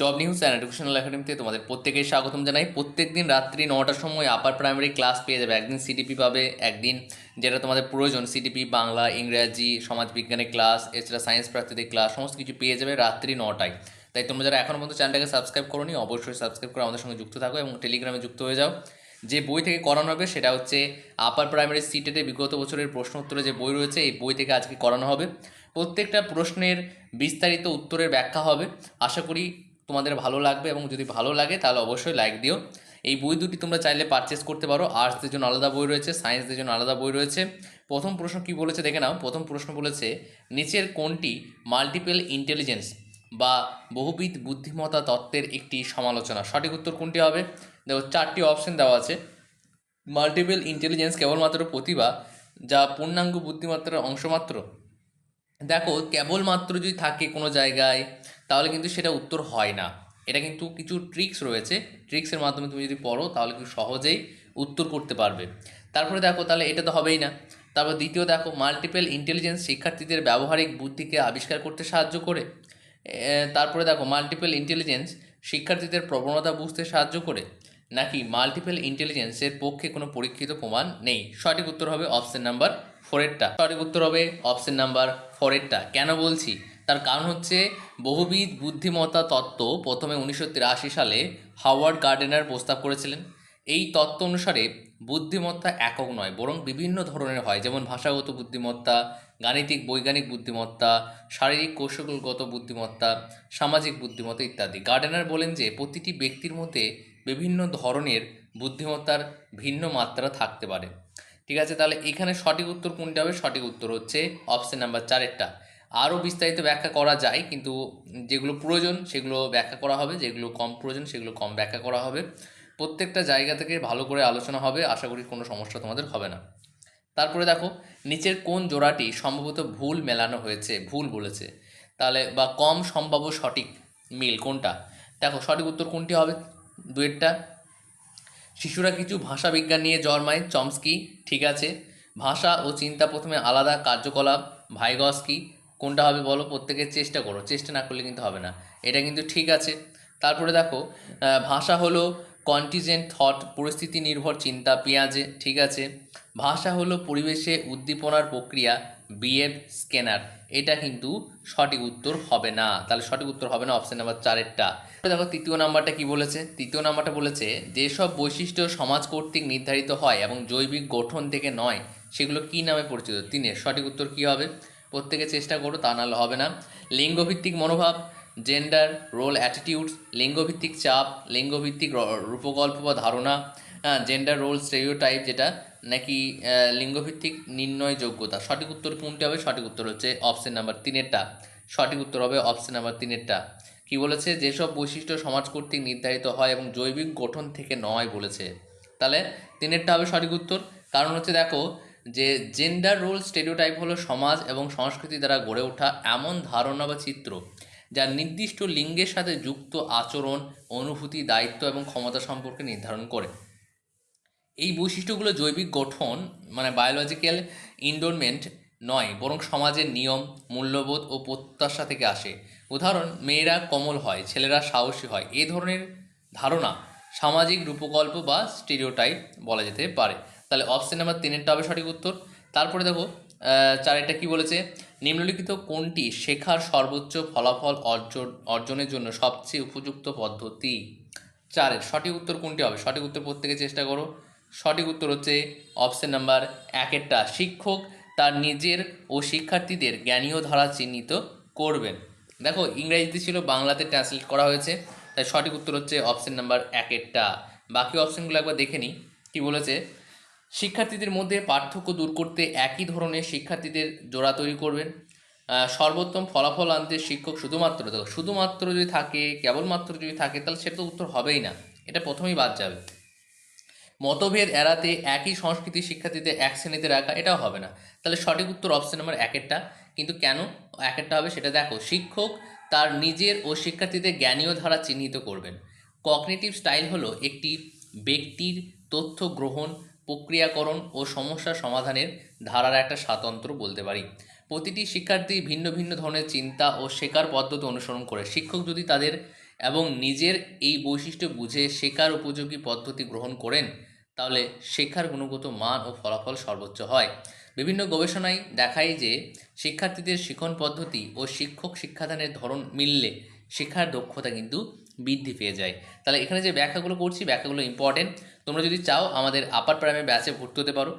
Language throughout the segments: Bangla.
জব নিউজ অ্যান্ড এডুকেশনাল একাডেমিতে তোমাদের প্রত্যেকেই স্বাগতম জানাই। প্রত্যেক দিন রাত্রি নটার সময় আপার প্রাইমারি ক্লাস পেয়ে যাবে। একদিন সিডিপি পাবে, একদিন যেটা তোমাদের প্রয়োজন। সিডিপি বাংলা, ইংরাজি, সমাজবিজ্ঞানের ক্লাস এছাড়া সায়েন্স প্রার্থীদের ক্লাস সমস্ত কিছু পেয়ে যাবে রাত্রি নটায়। তাই তোমরা যারা এখনও পর্যন্ত চ্যানেলটাকে সাবস্ক্রাইব করোনি, অবশ্যই সাবস্ক্রাইব করে আমাদের সঙ্গে যুক্ত থাকো এবং টেলিগ্রামে যুক্ত হয়ে যাও। যে বই থেকে করানো হবে, সেটা হচ্ছে আপার প্রাইমারি সিটেটে বিগত বছরের প্রশ্ন উত্তরে যে বই রয়েছে, এই বই থেকে আজকে করানো হবে। প্রত্যেকটা প্রশ্নের বিস্তারিত উত্তরের ব্যাখ্যা হবে। আশা করি তোমাদের ভালো লাগবে এবং যদি ভালো লাগে তাহলে অবশ্যই লাইক দিও। এই বই দুটি তোমরা চাইলে পারচেস করতে পারো। আর্টসদের জন্য আলাদা বই রয়েছে সায়েন্সদের জন্য আলাদা বই রয়েছে। প্রথম প্রশ্ন কি বলেছে দেখে নাও। প্রথম প্রশ্ন বলেছে, নিচের কোনটি মাল্টিপল ইন্টেলিজেন্স বা বহুবিধ বুদ্ধিমত্তা তত্ত্বের একটি সমালোচনা? সঠিক উত্তর কোনটি হবে? দেখো, চারটি অপশন দেওয়া আছে। মাল্টিপল ইন্টেলিজেন্স কেবলমাত্র প্রতিভা যা পূর্ণাঙ্গ বুদ্ধিমত্তার অংশমাত্র। দেখো, কেবলমাত্র যদি থাকে কোনো জায়গায়, তাহলে কিন্তু সেটা উত্তর হয় না। এটা কিন্তু কিছু ট্রিক্স রয়েছে। ট্রিক্সের মাধ্যমে তুমি যদি পড়ো, তাহলে কিন্তু সহজেই উত্তর করতে পারবে। তারপরে দেখো, তাহলে এটা তো হবেই না। তারপর দ্বিতীয় দেখো মাল্টিপল ইন্টেলিজেন্স শিক্ষার্থীদের ব্যবহারিক বুদ্ধিকে আবিষ্কার করতে সাহায্য করে। তারপরে দেখো মাল্টিপল ইন্টেলিজেন্স শিক্ষার্থীদের প্রবণতা বুঝতে সাহায্য করে। নাকি মাল্টিপল ইন্টেলিজেন্সের পক্ষে কোনো পরীক্ষিত প্রমাণ নেই? সঠিক উত্তর হবে অপশন নাম্বার ফোরেরটা। সঠিক উত্তর হবে অপশন নাম্বার ফোরেরটা। কেন বলছি? তার কারণ হচ্ছে বহুবিধ বুদ্ধিমত্তা তত্ত্ব প্রথমে উনিশশো তিরাশি সালে হাওয়ার্ড গার্ডেনার প্রস্তাব করেছিলেন। এই তত্ত্ব অনুসারে বুদ্ধিমত্তা একক নয়, বরং বিভিন্ন ধরনের হয়। যেমন ভাষাগত বুদ্ধিমত্তা, গাণিতিক, বৈজ্ঞানিক বুদ্ধিমত্তা, শারীরিক কৌশলগত বুদ্ধিমত্তা, সামাজিক বুদ্ধিমত্তা ইত্যাদি। গার্ডেনার বলেন যে প্রতিটি ব্যক্তির মধ্যে বিভিন্ন ধরনের বুদ্ধিমত্তার ভিন্ন মাত্রা থাকতে পারে। ঠিক আছে? তাহলে এখানে সঠিক উত্তর কোনটা হবে? সঠিক উত্তর হচ্ছে অপশন নাম্বার চারেরটা। আরও বিস্তারিত ব্যাখ্যা করা যায়, কিন্তু যেগুলো প্রয়োজন সেগুলো ব্যাখ্যা করা হবে, যেগুলো কম প্রয়োজন সেগুলো কম ব্যাখ্যা করা হবে। প্রত্যেকটা জায়গা থেকে ভালো করে আলোচনা হবে, আশা করি কোনো সমস্যা তোমাদের হবে না। তারপরে দেখো, নিচের কোন জোড়াটি সম্ভবত ভুল মেলানো হয়েছে? ভুল বলেছে। তাহলে বা কম, সম্ভাব্য, সঠিক মিল কোনটা? দেখো, সঠিক উত্তর কোনটি হবে? দুয়েরটা শিশুরা কিছু ভাষা বিজ্ঞান নিয়ে জন্মায়, চমস্কি, ঠিক আছে? ভাষা ও চিন্তা প্রথমে আলাদা, কার্যকলাপ, ভাইগস্কি, কোনটা হবে বলো? প্রত্যেকের চেষ্টা করো, চেষ্টা না করলে কিন্তু হবে না। এটা কিন্তু ঠিক আছে। তারপরে দেখো ভাষা হলো কন্টিজেন্ট থট পরিস্থিতি নির্ভর চিন্তা, পেঁয়াজে, ঠিক আছে? ভাষা হলো পরিবেশে উদ্দীপনার প্রক্রিয়া বিএফ স্ক্যানার। এটা কিন্তু সঠিক উত্তর হবে না। তাহলে সঠিক উত্তর হবে না অপশন নাম্বার চারেরটা। দেখো তৃতীয় নাম্বারটা কি বলেছে? তৃতীয় নাম্বারটা বলেছে, যেসব বৈশিষ্ট্য সমাজ কর্তৃক নির্ধারিত হয় এবং জৈবিক গঠন থেকে নয়, সেগুলো কি নামে পরিচিত? তিনের। সঠিক উত্তর কি হবে? প্রত্যেকে চেষ্টা করো, তা নাহলে হবে না। লিঙ্গভিত্তিক মনোভাব জেন্ডার রোল অ্যাটিটিউডস লিঙ্গভিত্তিক চাপ, লিঙ্গভিত্তিক রূপকল্প বা ধারণা জেন্ডার রোল স্টেরিওটাইপ যেটা নাকি লিঙ্গভিত্তিক নির্ণয় যোগ্যতা সঠিক উত্তর কোনটি হবে? সঠিক উত্তর হচ্ছে অপশন নাম্বার তিনেরটা। সঠিক উত্তর হবে অপশন নাম্বার তিনেরটা। কি বলেছে? যেসব বৈশিষ্ট্য সমাজ কর্তৃক নির্ধারিত হয় এবং জৈবিক গঠন থেকে নয় বলেছে। তাহলে তিনেরটা হবে সঠিক উত্তর। কারণ হচ্ছে দেখো যে জেন্ডার রোল স্টেরিওটাইপ হলো সমাজ এবং সংস্কৃতি দ্বারা গড়ে ওঠা এমন ধারণা বা চিত্র যা নির্দিষ্ট লিঙ্গের সাথে যুক্ত আচরণ, অনুভূতি, দায়িত্ব এবং ক্ষমতা সম্পর্কে নির্ধারণ করে। এই বৈশিষ্ট্যগুলো জৈবিক গঠন মানে বায়োলজিক্যাল ইনডোরমেন্ট নয়, বরং সমাজের নিয়ম, মূল্যবোধ ও প্রত্যাশা থেকে আসে। উদাহরণ, মেয়েরা কমল হয়, ছেলেরা সাহসী হয় এই ধরনের ধারণা সামাজিক রূপকল্প বা স্টেরিওটাইপ বলা যেতে পারে। তাহলে অপশন নাম্বার তিনেরটা হবে সঠিক উত্তর। তারপরে দেখো চারেরটা কি বলেছে? নিম্নলিখিত কোনটি শেখার সর্বোচ্চ ফলাফল অর্জন, অর্জনের জন্য সবচেয়ে উপযুক্ত পদ্ধতি? চারের, সঠিক উত্তর কোনটি হবে? সঠিক উত্তর প্রত্যেকে চেষ্টা করো। সঠিক উত্তর হচ্ছে অপশন নাম্বার একেরটা শিক্ষক তার নিজের ও শিক্ষার্থীদের জ্ঞানীয় ধারা চিহ্নিত করবেন। দেখো, ইংরেজিতে ছিল, বাংলাতে ট্রান্সলেট করা হয়েছে, তাই সঠিক উত্তর হচ্ছে অপশন নাম্বার একেরটা বাকি অপশনগুলো একবার দেখে নিই, কী বলেছে? শিক্ষার্থীদের মধ্যে পার্থক্য দূর করতে একই ধরনের শিক্ষার্থীদের জোড়া তৈরি করবেন। সর্বোত্তম ফলাফল আনতে শিক্ষক শুধুমাত্র, দেখো, শুধুমাত্র যদি থাকে, কেবলমাত্র যদি থাকে, তাহলে সেটা তো উত্তর হবেই না, এটা প্রথমেই বাদ যাবে। মতভেদ এড়াতে একই সংস্কৃতির শিক্ষার্থীদের এক শ্রেণীতে রাখা, এটাও হবে না। তাহলে সঠিক উত্তর অপশন নাম্বার একেরটা কিন্তু কেন একেরটা হবে সেটা দেখো। শিক্ষক তার নিজের ও শিক্ষার্থীদের জ্ঞানীয় ধারা চিহ্নিত করবেন। কগনিটিভ স্টাইল হলো একটি ব্যক্তির তথ্য গ্রহণ, প্রক্রিয়াকরণ ও সমস্যা সমাধানের ধারার একটা স্বাতন্ত্র্য বলতে পারি। প্রতিটি শিক্ষার্থী ভিন্ন ভিন্ন ধরনের চিন্তা ও শেখার পদ্ধতি অনুসরণ করে। শিক্ষক যদি তাদের এবং নিজের এই বৈশিষ্ট্য বুঝে শেখার উপযোগী পদ্ধতি গ্রহণ করেন তাহলে শিক্ষার গুণগত মান ও ফলাফল সর্বোচ্চ হয়। বিভিন্ন গবেষণায় দেখায় যে শিক্ষার্থীদের শিক্ষণ পদ্ধতি ও শিক্ষক শিক্ষাদানের ধরন মিললে শিক্ষার দক্ষতা কিন্তু বৃদ্ধি পেয়ে যায়। তাহলে এখানে যে ব্যাখ্যাগুলো করছি, ব্যাখ্যাগুলো ইম্পর্টেন্ট তোমরা যদি চাও আমাদের আপার প্রাইমে ব্যাচে ভর্তি হতে পারো।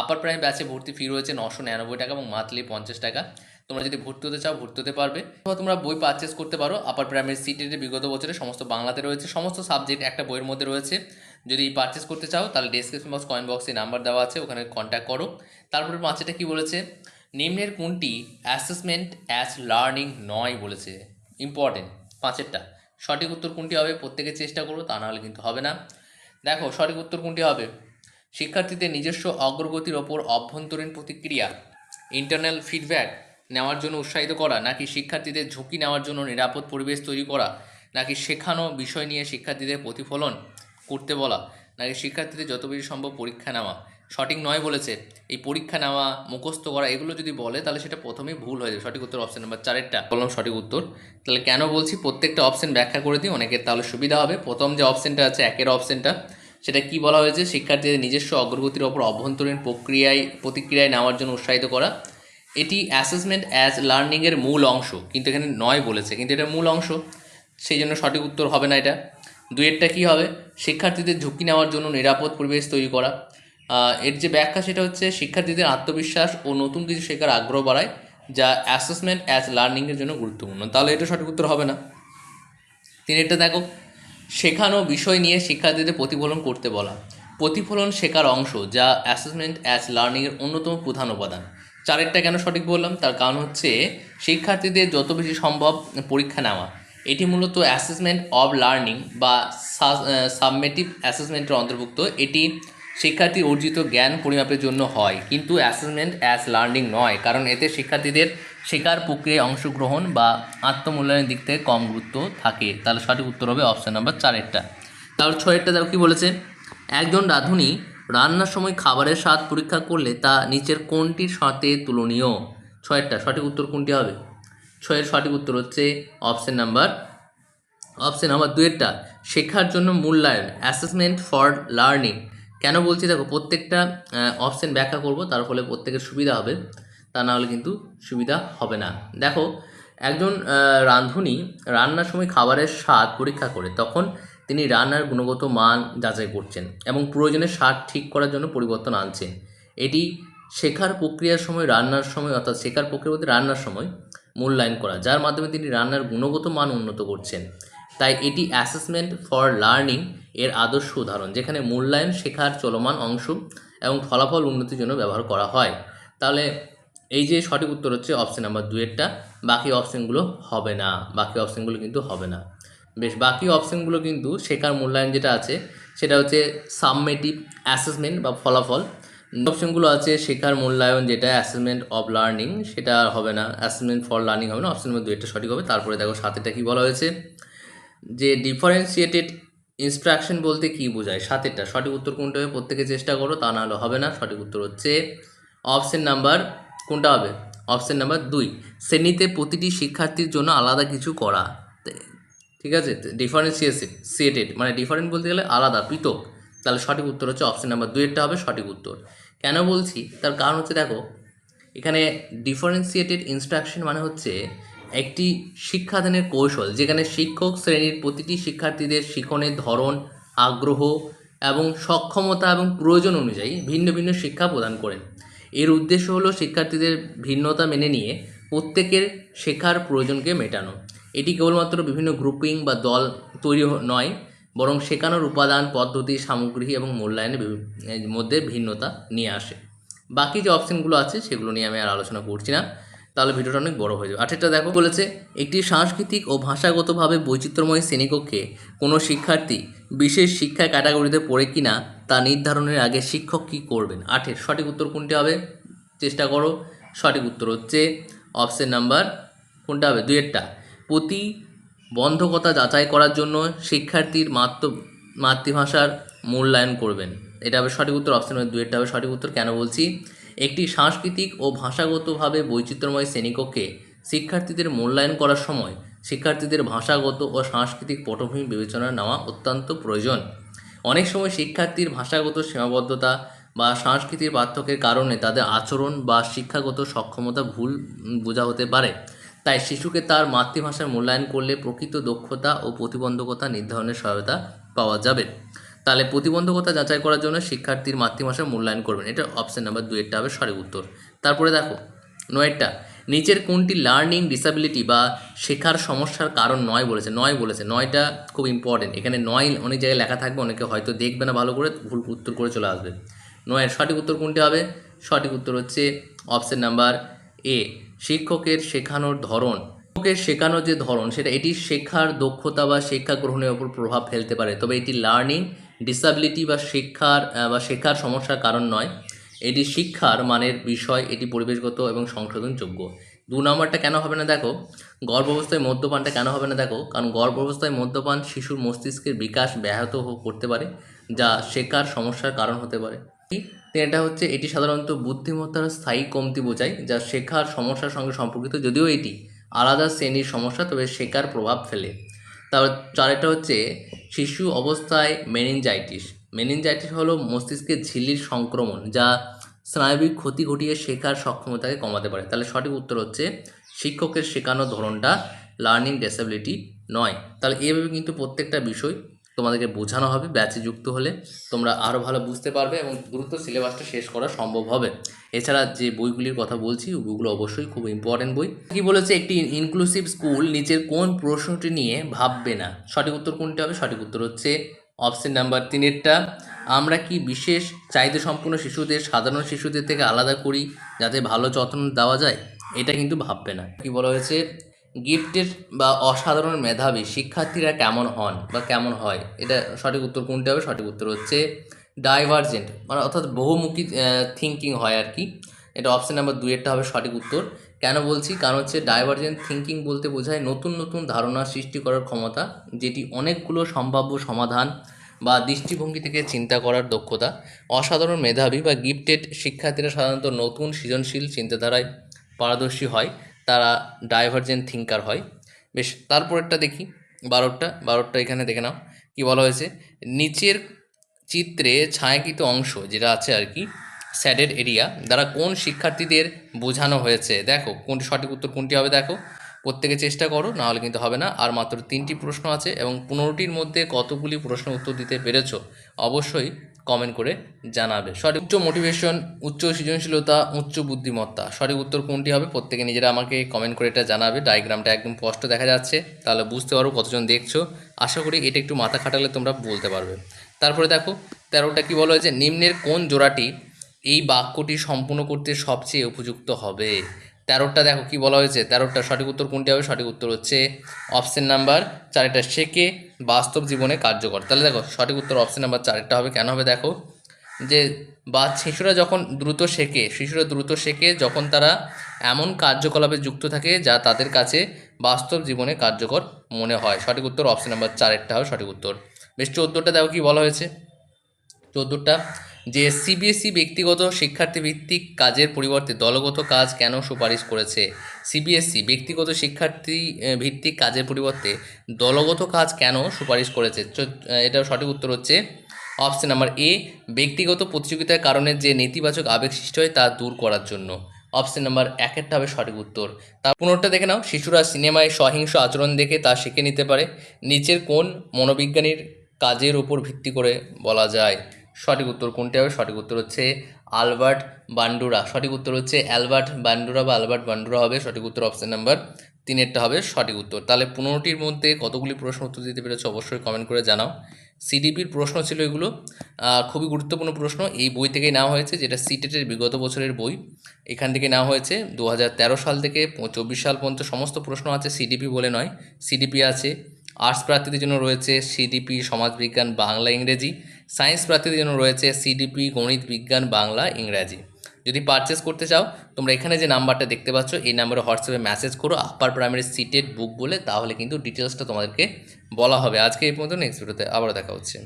আপার প্রাইম ব্যাচে ভর্তি ফি রয়েছে নশো নিরানব্বই টাকা এবং মান্থলি পঞ্চাশ টাকা। তোমরা যদি ভর্তি হতে চাও, ভর্তি হতে পারবে। অথবা তোমরা বই পারচেস করতে পারো। আপার প্রাইমারি সিটের বিগত বছরে সমস্ত বাংলাতে রয়েছে। সমস্ত সাবজেক্ট একটা বইয়ের মধ্যে রয়েছে। যদি পারচেস করতে চাও, তাহলে ডেসক্রিপশন বক্স কয়েন বক্সে নাম্বার দেওয়া আছে, ওখানে কন্ট্যাক্ট করো। তারপরে পাঁচটা কি বলেছে? নিম্নের কোনটি অ্যাসেসমেন্ট অ্যাজ লার্নিং নয় বলেছে? ইম্পর্টেন্ট পাঁচেরটা। সঠিক উত্তর কোনটি হবে? প্রত্যেকে চেষ্টা করো, তা নাহলে কিন্তু হবে না। দেখো, সঠিক উত্তর কোনটি হবে? শিক্ষার্থীদের নিজস্ব অগ্রগতির ওপর অভ্যন্তরীণ প্রতিক্রিয়া ইন্টারনাল ফিডব্যাক নেওয়ার জন্য উৎসাহিত করা, নাকি শিক্ষার্থীদের ঝুঁকি নেওয়ার জন্য নিরাপদ পরিবেশ তৈরি করা, নাকি শেখানো বিষয় নিয়ে শিক্ষার্থীদের প্রতিফলন? করতে বলা, নাকি শিক্ষার্থীদের যত বেশি সম্ভব পরীক্ষা নেওয়া? সঠিক নয় বলেছে। এই পরীক্ষা নেওয়া, মুখস্থ করা, এগুলো যদি বলে, তাহলে সেটা প্রথমেই ভুল হয়ে যাবে। সঠিক উত্তর অপশন নাম্বার চারেরটা। বললাম সঠিক উত্তর। তাহলে কেন বলছি? প্রত্যেকটা অপশন ব্যাখ্যা করে দিই, অনেকের তাহলে সুবিধা হবে। প্রথম যে অপশনটা আছে, একের অপশনটা সেটা কি বলা হয়েছে? শিক্ষার্থীদের নিজস্ব অগ্রগতির ওপর অভ্যন্তরীণ প্রক্রিয়ায়, প্রতিক্রিয়ায় নেওয়ার জন্য উৎসাহিত করা। এটি অ্যাসেসমেন্ট অ্যাজ লার্নিংয়ের মূল অংশ, কিন্তু এখানে নয় বলেছে। কিন্তু এটা মূল অংশ, সেই জন্য সঠিক উত্তর হবে না এটা। দুয়েরটা কী হবে? শিক্ষার্থীদের ঝুঁকি নেওয়ার জন্য নিরাপদ পরিবেশ তৈরি করা। এর যে ব্যাখ্যা সেটা হচ্ছে শিক্ষার্থীদের আত্মবিশ্বাস ও নতুন কিছু শেখার আগ্রহ বাড়ায়, যা অ্যাসেসমেন্ট অ্যাজ লার্নিংয়ের জন্য গুরুত্বপূর্ণ। তাহলে এটা সঠিক উত্তর হবে না। তিনেরটা দেখো। শেখানো বিষয় নিয়ে শিক্ষার্থীদের প্রতিফলন করতে বলা। প্রতিফলন শেখার অংশ, যা অ্যাসেসমেন্ট অ্যাজ লার্নিংয়ের অন্যতম প্রধান উপাদান। চারেরটা কেন সঠিক বললাম? তার কারণ হচ্ছে শিক্ষার্থীদের যত বেশি সম্ভব পরীক্ষা নেওয়া। এটি মূলত অ্যাসেসমেন্ট অব লার্নিং বা সাবমেটিভ অ্যাসেসমেন্টের অন্তর্ভুক্ত। এটি শিক্ষার্থী অর্জিত জ্ঞান পরিমাপের জন্য হয়, কিন্তু অ্যাসেসমেন্ট অ্যাজ লার্নিং নয়, কারণ এতে শিক্ষার্থীদের শেখার প্রক্রিয়ায় অংশগ্রহণ বা আত্মমূল্যায়নের দিক থেকে কম গুরুত্ব থাকে। তাহলে সঠিক উত্তর হবে অপশান নাম্বার চারেরটা। তাহলে ছয়েরটা দেখো কী বলেছে। একজন রাঁধুনি রান্নার সময় খাবারের স্বাদ পরীক্ষা করলে তা নিচের কোনটির সাথে তুলনীয়? ছয়েরটা, সঠিক উত্তর কোনটি হবে? ছয়ের সঠিক উত্তর হচ্ছে অপশন নাম্বার অপশন নাম্বার দুয়েরটা শেখার জন্য মূল্যায়ন অ্যাসেসমেন্ট ফর লার্নিং কেন বলছি? দেখো, প্রত্যেকটা অপশন ব্যাখ্যা করব, তার ফলে প্রত্যেকের সুবিধা হবে। তা না হলে কিন্তু সুবিধা হবে না। দেখো, একজন রাঁধুনি রান্নার সময় খাবারের স্বাদ পরীক্ষা করে, তখন তিনি রান্নার গুণগত মান যাচাই করছেন এবং প্রয়োজনে স্বাদ ঠিক করার জন্য পরিবর্তন আনছেন। এটি শেখার প্রক্রিয়ার সময়, রান্নার সময়, অর্থাৎ শেখার প্রক্রিয়া বলতে রান্নার সময় মূল্যায়ন করা, যার মাধ্যমে তিনি রান্নার গুণগত মান উন্নত করছেন। তাই এটি অ্যাসেসমেন্ট ফর লার্নিং এর আদর্শ উদাহরণ, যেখানে মূল্যায়ন শেখার চলমান অংশ এবং ফলাফল উন্নতির জন্য ব্যবহার করা হয়। তাহলে এই যে সঠিক উত্তর হচ্ছে অপশন নাম্বার দুয়েরটা বাকি অপশনগুলো হবে না, বাকি অপশনগুলো কিন্তু হবে না। বেশ, বাকি অপশনগুলো কিন্তু শেখার মূল্যায়ন যেটা আছে, সেটা হচ্ছে সাবমেটিভ অ্যাসেসমেন্ট বা ফলাফল অপশনগুলো আছে, শেখার মূল্যায়ন যেটা অ্যাসেসমেন্ট অফ লার্নিং সেটা হবে না। অ্যাসেসমেন্ট ফর লার্নিং হবে না অপশন নাম্বার দুইটা সঠিক হবে। তারপরে দেখো সাথেটা কি বলা হয়েছে? যে ডিফারেন্সিয়েটেড ইনস্ট্রাকশন বলতে কি বোঝায়? সাতেরটা। সঠিক উত্তর কোনটা হবে? প্রত্যেকে চেষ্টা করো, তা নাহলে হবে না। সঠিক উত্তর হচ্ছে অপশন নাম্বার কোনটা হবে? অপশন নাম্বার দুই। শ্রেণীতে প্রতিটি শিক্ষার্থীর জন্য আলাদা কিছু করা। ঠিক আছে? ডিফারেন্সিয়েটেড মানে ডিফারেন্ট বলতে গেলে আলাদা, পৃথক। তাহলে সঠিক উত্তর হচ্ছে অপশন নাম্বার দুইয়েরটা হবে, সঠিক উত্তর। কেন বলছি? তার কারণ হচ্ছে দেখো, এখানে ডিফারেন্সিয়েটেড ইনস্ট্রাকশন মানে হচ্ছে একটি শিক্ষাদানের কৌশল, যেখানে শিক্ষক শ্রেণির প্রতিটি শিক্ষার্থীদের শিখনের ধরন, আগ্রহ এবং সক্ষমতা এবং প্রয়োজন অনুযায়ী ভিন্ন ভিন্ন শিক্ষা প্রদান করেন। এর উদ্দেশ্য হলো শিক্ষার্থীদের ভিন্নতা মেনে নিয়ে প্রত্যেকের শেখার প্রয়োজনকে মেটানো। এটি কেবলমাত্র বিভিন্ন গ্রুপিং বা দল তৈরি নয় বরং শেখানোর উপাদান, পদ্ধতি, সামগ্রী এবং মূল্যায়নের মধ্যে ভিন্নতা নিয়ে আসে। বাকি যে অপশনগুলো আছে, সেগুলো নিয়ে আমি আর আলোচনা করছি না। তাহলে ভিডিওটা অনেক বড় হয়ে যাবে। আঠেরটা দেখো বলেছে, একটি সাংস্কৃতিক ও ভাষাগতভাবে বৈচিত্র্যময় শ্রেণীকক্ষে কোনো শিক্ষার্থী বিশেষ শিক্ষা ক্যাটাগরিতে পড়ে কিনা তা নির্ধারণের আগে শিক্ষক কী করবেন? আঠের, সঠিক উত্তর কোনটি হবে? চেষ্টা করো। সঠিক উত্তর হচ্ছে, অপশান নাম্বার কোনটা হবে? দুয়েরটা প্রতি বন্ধকতা যাচাই করার জন্য শিক্ষার্থীর মাতৃ, মাতৃভাষার মূল্যায়ন করবেন। এটা হবে সঠিক উত্তর অপশন নম্বর দুয়েরটা হবে সঠিক উত্তর, কেন বলছি? একটি সাংস্কৃতিক ও ভাষাগতভাবে বৈচিত্র্যময় শ্রেণীকক্ষে শিক্ষার্থীদের মূল্যায়ন করার সময় শিক্ষার্থীদের ভাষাগত ও সাংস্কৃতিক পটভূমি বিবেচনা নেওয়া অত্যন্ত প্রয়োজন। অনেক সময় শিক্ষার্থীর ভাষাগত সীমাবদ্ধতা বা সাংস্কৃতিক পার্থক্যের কারণে তাদের আচরণ বা শিক্ষাগত সক্ষমতা ভুল বোঝা হতে পারে। তাই শিশুকে তার মাতৃভাষায় মূল্যায়ন করলে প্রকৃত দক্ষতা ও প্রতিবন্ধকতা নির্ধারণের সহায়তা পাওয়া যাবে। তাহলে প্রতিবন্ধকতা যাচাই করার জন্য শিক্ষার্থীর মাতৃভাষা মূল্যায়ন করবেন। এটা অপশন নাম্বার দুইয়েরটা হবে সঠিক উত্তর। তারপরে দেখো, নয়েরটা, নিচের কোনটি লার্নিং ডিসাবিলিটি বা শেখার সমস্যার কারণ নয় বলেছে? নয় বলেছে। নয়টা খুব ইম্পর্টেন্ট এখানে নয় অনেক জায়গায় লেখা থাকবে, অনেকে হয়তো দেখবে না ভালো করে, ভুল উত্তর করে চলে আসবে। নয়ের সঠিক উত্তর কোনটি হবে? সঠিক উত্তর হচ্ছে অপশান নাম্বার এ, শিক্ষকের শেখানোর ধরন। শিক্ষকের শেখানোর যে ধরন, সেটা এটি শেখার দক্ষতা বা শিক্ষা গ্রহণের উপর প্রভাব ফেলতে পারে। তবে এটি লার্নিং ডিসাবিলিটি বা শিক্ষার বা শেখার সমস্যার কারণ নয়। এটি শিক্ষার মানের বিষয়, এটি পরিবেশগত এবং সংশোধনযোগ্য। দু নম্বরটা কেন হবে না দেখো? গর্ভাবস্থায় মদ্যপানটা কেন হবে না দেখো? কারণ গর্ভাবস্থায় মদ্যপান শিশুর মস্তিষ্কের বিকাশ ব্যাহত করতে পারে, যা শেখার সমস্যার কারণ হতে পারে। এটা হচ্ছে, এটি সাধারণত বুদ্ধিমত্তার স্থায়ী কমতি বোঝায়, যা শেখার সমস্যার সঙ্গে সম্পর্কিত, যদিও এটি আলাদা শ্রেণির সমস্যা, তবে শেখার প্রভাব ফেলে। তারপর চারেরটা হচ্ছে, শিশু অবস্থায় মেনিনজাইটিস। মেনিনজাইটিস হলো মস্তিষ্কের ঝিল্লির সংক্রমণ, যা স্নায়বিক ক্ষতি ঘটিয়ে শেখার সক্ষমতাকে কমাতে পারে। তাহলে সঠিক উত্তর হচ্ছে, শিক্ষকের শেখানোর ধরনটা, লার্নিং ডিসেবিলিটি নয়। তাহলে এইভাবে কিন্তু প্রত্যেকটা বিষয় তোমাদেরকে বোঝানো হবে, ব্যাচে যুক্ত হলে তোমরা আরও ভালো বুঝতে পারবে এবং দ্রুত সিলেবাসটা শেষ করা সম্ভব হবে। এছাড়া যে বইগুলির কথা বলছি ওই বইগুলো অবশ্যই খুব ইম্পর্টেন্ট বই। কি বলেছে? একটি ইনক্লুসিভ স্কুল নিচের কোন প্রশ্নটি নিয়ে ভাববে না। সঠিক উত্তর কোনটি হবে? সঠিক উত্তর হচ্ছে অপশন নাম্বার তিনেরটা। আমরা কি বিশেষ চাহিদা সম্পূর্ণ শিশুদের, সাধারণ শিশুদের থেকে আলাদা করি যাতে ভালো যত্ন দেওয়া যায়? এটা কিন্তু ভাববে না। কি বলা হয়েছে? গিফটের বা অসাধারণ মেধাবী শিক্ষার্থীরা কেমন হন বা কেমন হয়? এটা সঠিক উত্তর কোনটা হবে? সঠিক উত্তর হচ্ছে ডাইভার্জেন্ট মানে অর্থাৎ বহুমুখী থিঙ্কিং হয় আর কি। এটা অপশন নাম্বার দুইয়েরটা হবে সঠিক উত্তর। কেন বলছি? কারণ হচ্ছে ডাইভার্জেন্ট থিঙ্কিং বলতে বোঝায় নতুন নতুন ধারণা সৃষ্টি করার ক্ষমতা, যেটি অনেকগুলো সম্ভাব্য সমাধান বা দৃষ্টিভঙ্গি থেকে চিন্তা করার দক্ষতা। অসাধারণ মেধাবী বা গিফটেড শিক্ষার্থীরা সাধারণত নতুন সৃজনশীল চিন্তাধারায় পারদর্শী হয়। তারা ডাইভার্জেন্ট থিঙ্কার হয়। বেশ, তারপরেরটা দেখি। বারোটা বারোটা এখানে দেখে নাও। কি বলা হয়েছে? নিচের চিত্রে ছায়াকৃত অংশ যেটা আছে আর কি স্যাডেড এরিয়া দ্বারা কোন শিক্ষার্থীদের বোঝানো হয়েছে? দেখো, কোন, সঠিক উত্তর কোনটি হবে দেখো। প্রত্যেকে চেষ্টা করো, নাহলে কিন্তু হবে না। আর মাত্র তিনটি প্রশ্ন আছে এবং পনেরোটির মধ্যে কতগুলি প্রশ্ন উত্তর দিতে পেরেছ? অবশ্যই কমেন্ট করে জানাবে। সঠিক উচ্চ মোটিভেশন উচ্চ সৃজনশীলতা, উচ্চ বুদ্ধিমত্তা, সঠিক উত্তর কোনটি হবে প্রত্যেকে নিজেরা আমাকে কমেন্ট করে এটা জানাবে। ডায়াগ্রামটা একদম স্পষ্ট দেখা যাচ্ছে, তাহলে বুঝতে পারো কতজন দেখছ। আশা করি এটা একটু মাথা খাটালে তোমরা বলতে পারবে। তারপরে দেখো, তেরোটা কি বলা হয়েছে? নিম্নের কোন জোড়াটি এই বাক্যটি সম্পূর্ণ করতে সবচেয়ে উপযুক্ত হবে? তেরোটা দেখো কি বলা হয়েছে? তেরোটা সঠিক উত্তর কোনটি হবে? সঠিক উত্তর হচ্ছে অপশান নাম্বার চারটা শেখে বাস্তব জীবনে কার্যকর। তাহলে দেখো, সঠিক উত্তর অপশান নাম্বার চারটা হবে, কেন হবে দেখো? যে বা শিশুরা যখন দ্রুত শেখে, শিশুরা দ্রুত শেখে যখন তারা এমন কার্যকলাপে যুক্ত থাকে যা তাদের কাছে বাস্তব জীবনে কার্যকর মনে হয়। সঠিক উত্তর অপশন নাম্বার চারেরটা হবে সঠিক উত্তর। বেশ, চোদ্দোটা দেখো কি বলা হয়েছে? চোদ্দোটা যে সিবিএসই ব্যক্তিগত শিক্ষার্থী ভিত্তিক কাজের পরিবর্তে দলগত কাজ কেন সুপারিশ করেছে? সিবিএসই ব্যক্তিগত শিক্ষার্থী ভিত্তিক কাজের পরিবর্তে দলগত কাজ কেন সুপারিশ করেছে? এটার সঠিক উত্তর হচ্ছে অপশন নাম্বার এ, ব্যক্তিগত প্রতিযোগিতার কারণে যে নেতিবাচক আবেগ সৃষ্টি হয় তা দূর করার জন্য। অপশন নাম্বার একেরটা হবে সঠিক উত্তর। তার পুনরটা দেখে নাও। শিশুরা সিনেমায় সহিংস আচরণ দেখে তা শিখে নিতে পারে। নিচের কোন মনোবিজ্ঞানীর কাজের উপর ভিত্তি করে বলা যায়। সঠিক উত্তর কোনটি হবে? সঠিক উত্তর হচ্ছে আলবার্ট বান্ডুরা। সঠিক উত্তর হচ্ছে অ্যালবার্ট বান্ডুরা বা আলবার্ট বান্ডুরা হবে সঠিক উত্তর অপশন নাম্বার তিনেরটা হবে সঠিক উত্তর। তাহলে পনেরোটির মধ্যে কতগুলি প্রশ্ন উত্তর দিতে পেরেছ অবশ্যই কমেন্ট করে জানাও। সিডিপির প্রশ্ন ছিল এগুলো খুবই গুরুত্বপূর্ণ প্রশ্ন। এই বই থেকেই নেওয়া হয়েছে, যেটা সিটেটের বিগত বছরের বই। এখান থেকে নেওয়া হয়েছে দু হাজার তেরো সাল থেকে চব্বিশ সাল পর্যন্ত সমস্ত প্রশ্ন আছে সিডিপি বলে নয়। সিডিপি আছে, আর্টস প্রার্থীদের জন্য রয়েছে সিডিপি সমাজবিজ্ঞান বাংলা, ইংরেজি। সায়েন্স প্রার্থীদের জন্য রয়েছে সিডিপি গণিত, বিজ্ঞান, বাংলা, ইংরাজি। যদি পারচেস করতে চাও, তোমরা এখানে যে নাম্বারটা দেখতে পাচ্ছ, এই নাম্বারে হোয়াটসঅ্যাপে মেসেজ করো আপার প্রাইমারি সিটেড বুক বলে, তাহলে কিন্তু ডিটেলসটা তোমাদেরকে বলা হবে। আজকে এই পর্যন্ত নেক্সট ভিডিওতে আবারও দেখা হচ্ছে।